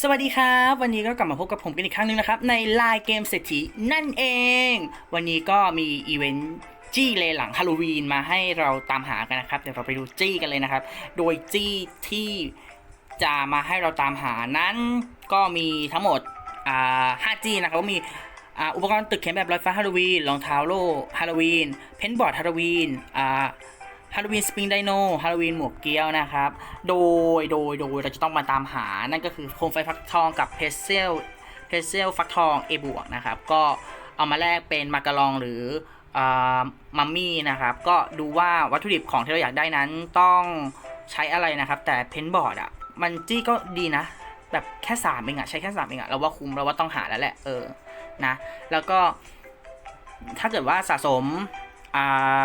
สวัสดีครับ วันนี้ก็กลับมาพบกับผมกันอีกครั้งหนึงนะครับ ในไลน์เกมเศรษฐีนั่นเอง วันนี้ก็มีอีเวนต์จี้เลยหลังฮาโลวีนมาให้เราตามหากันนะครับ เดี๋ยวเราไปดูจี้กันเลยนะครับ โดยจี้ที่จะมาให้เราตามหานั้น ก็มีทั้งหมดอ่า5จี้นะครับก็มีอุปกรณ์ตึกเขียนแบบลอยฟ้าฮาโลวีนรองเท้าโล่ฮาโลวีนเพนบอร์ดฮาโลวีนอ ฮาโลวีนสปริงไดโนฮาโลวีนหมวกเกี้ยวนะครับ โดยโดยโดยเราจะต้องมาตามหา นั่นก็คือโคมไฟฟักทองกับเพรสเซลเพรสเซลฟักทอง A บวกนะครับ ก็เอามาแลกเป็นมากะลองหรืออ่ามัมมี่นะครับ ก็ดูว่าวัตถุดิบของที่เราอยากได้นั้นต้องใช้อะไรนะครับ แต่เพนบอร์ดอะ มันจี้ก็ดีนะ แบบแค่สามเองอะใช้แค่สามเองอะเราว่าคุ้มเราว่าต้องหาแล้วแหละ เออ นะ แล้วก็ถ้าเกิดว่าสะสมอ่า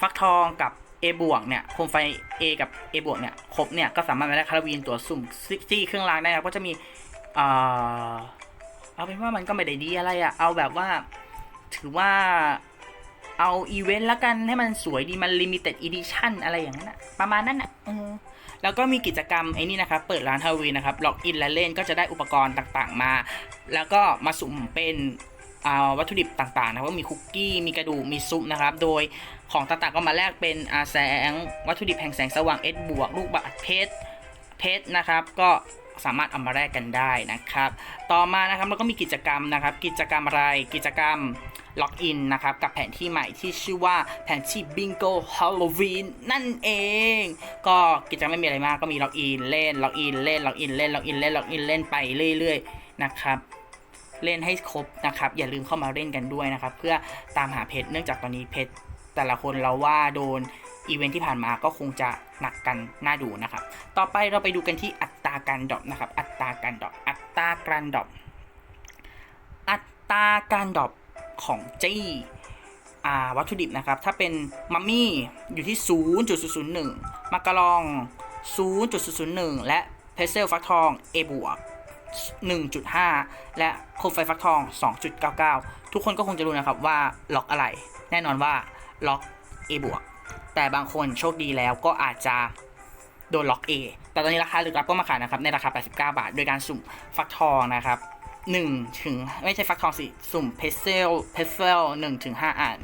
ฟักทองกับ A บวกเนี่ยโคมไฟ A กับ A บวกเนี่ยครบเนี่ยก็สามารถมาได้คาราวีนตัวสุ่มซี่เครื่องรางได้นะครับก็จะมีเอ่อเอาเป็นว่ามันก็ไม่ได้ดีอะไรอะเอาแบบว่า ถือว่าเอาอีเวนต์ละกันให้มันสวยดีมันลิมิเต็ดอีดิชั่นอะไรอย่างนั้นอะประมาณนั้นอะเออแล้วก็มีกิจกรรมไอ้นี่นะครับ เปิดร้านฮาโลวีนนะครับล็อกอินและเล่นก็จะได้อุปกรณ์ต่างๆมา แล้วก็มาสุ่มเป็นอ่า วัตถุดิบต่างๆนะครับก็มีคุกกี้มีกระดูกมีซุปนะครับ โดยของต่างๆก็มาแลกเป็นอาแสง วัตถุดิบแห่งแสงสว่างเอสบวกลูกบาศเพชรเพชรนะครับ ก็สามารถเอามาแลกกันได้นะครับ ต่อมานะครับเราก็มีกิจกรรมนะครับ กิจกรรมอะไรกิจกรรมล็อกอินนะครับกับแผนที่ใหม่ที่ชื่อว่าแผนที่บิงโกฮาโลวีนนั่นเอง ก็กิจกรรมไม่มีอะไรมากก็มีล็อกอินเล่นล็อกอินเล่นล็อกอินเล่นล็อกอินเล่นล็อกอินเล่นไปเรื่อยๆนะครับ เล่นให้ครบนะครับ อย่าลืมเข้ามาเล่นกันด้วยนะครับ เพื่อตามหาเพชรเนื่องจากตอนนี้เพชรแต่ละคนเราว่าโดนอีเวนท์ที่ผ่านมาก็คงจะหนักกันน่าดูนะครับ ต่อไปเราไปดูกันที่อัตราการดรอปนะครับ อัตราการดรอปอัตราการดรอปอัตราการดรอปของจี้อาวัตถุดิบนะครับ ถ้าเป็นมัมมี่อยู่ที่ 0.001 มักกะลอง 0.001 และเพเซลฟักทอง A บวก 1.5 และโคมไฟฟักทอง 2.99 ทุกคนก็คงจะรู้นะครับว่าล็อกอะไร แน่นอนว่าล็อก A บวก แต่บางคนโชคดีแล้วก็อาจจะโดนล็อก A แต่ตอนนี้ราคาลึกลับก็มาขายนะครับ ในราคา 89 บาท โดยการสุ่มฟักทองนะครับ1ถึงไม่ใช่ฟักทองสิ สุ่มเพเซลเพเซล1ถึง5อัน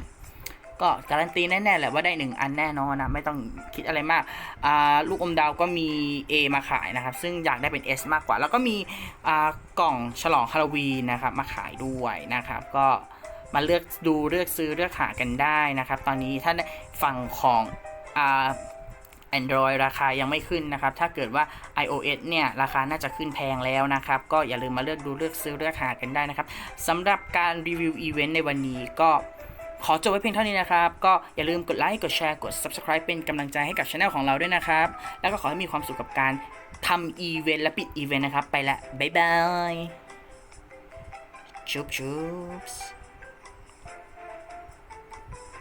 ก็การันตีแน่ๆแหละว่าได้ 1 อันแน่นอนนะไม่ต้องคิดอะไรมากอ่าลูกอมดาวก็มี A มาขายนะครับ ซึ่งอยากได้เป็น S มากกว่า แล้วก็มีอ่ากล่องฉลองฮาโลวีนนะครับมาขายด้วยนะครับ ก็มาเลือกดูเลือกซื้อเลือกหากันได้นะครับ ตอนนี้ถ้าฝั่งของอ่า Android ราคายังไม่ขึ้นนะครับ ถ้าเกิดว่า iOS เนี่ยราคาน่าจะขึ้นแพงแล้วนะครับ ก็อย่าลืมมาเลือกดูเลือกซื้อเลือกหากันได้นะครับสำหรับการรีวิวอีเวนต์ในวันนี้ก็ ขอจบไว้เพียงเท่านี้นะครับ ก็อย่าลืมกดไลค์ กดแชร์ กด Subscribe เป็นกำลังใจให้กับช anel ของเราด้วยนะครับ แล้วก็ขอให้มีความสุขกับการทำอีเวนต์และปิดอีเวนต์นะครับ ไปละ บ๊ายบายชุบชุบ